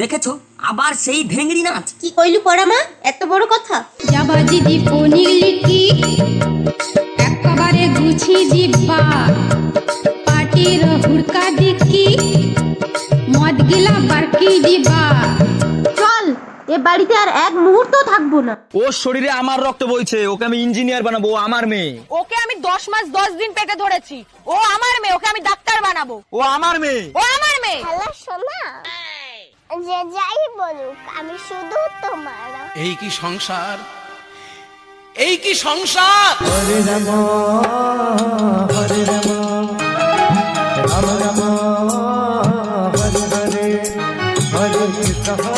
দেখেছ? আবার সেই ভেঙ্গড়ি নাচ। কি কইলু পড়া মা? এত বড় কথা? যাবাজি দীপনি লিটি একেবারে গুছি জিব্বা পাটির হুড়কা দিকি মদ গিলা দিবা চল এ বাড়িতে আর এক মুহূর্ত থাকব না। ওর শরীরে আমার রক্ত বইছে ওকে আমি ইঞ্জিনিয়ার বানাবো ও আমার মেয়ে। ওকে আমি দশ মাস দশ দিন পেটে ধরেছি ও আমার মেয়ে ওকে আমি ডাক্তার বানাবো। ও আমার মেয়ে। ও আমার মেয়ে। হ্যালো সোনা যে যাই বলুক আমি শুধু তোমার। এই কি সংসার? এই কি সংসার?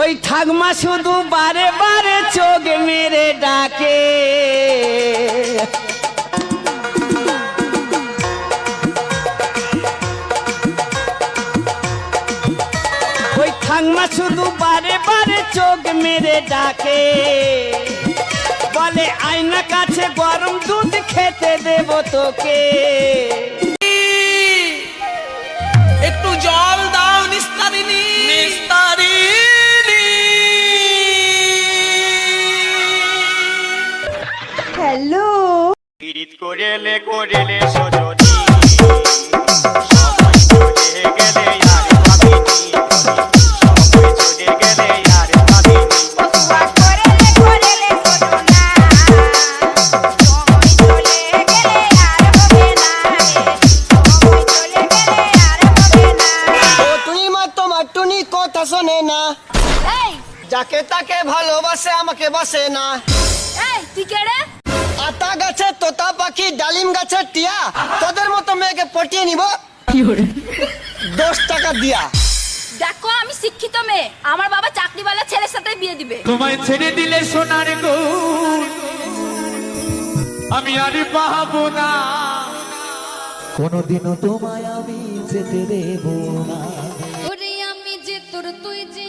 ওই ঠাকমা শুধু বারে বারে চোখ মেরে ডাকে। ওই ঠাকমা শুধু বারে বারে চোখ মেরে ডাকে। বলে আয়না কাছে গরম দুধ খেতে দেব তোকে। মা তোমার টুনি কথা শোনে না। যাকে তাকে ভালোবাসে আমাকে বাসে না। এই তুই কে রে? পাখি ডালিম গাছে টিয়া তোদের মতো মেয়েকে পটিয়ে নিব। দশ টাকা দিয়া। দেখো আমি শিক্ষিত মেয়ে। আমার বাবা চাকরিওয়ালা ছেলের সাথে বিয়ে দিবে। তোমায় ছেড়ে দিলে সোনার গো আমি আর পাবো না। কোনোদিনও তোমায় আমি যেতে দেব না। ওরে আমি যে তোর তুই যে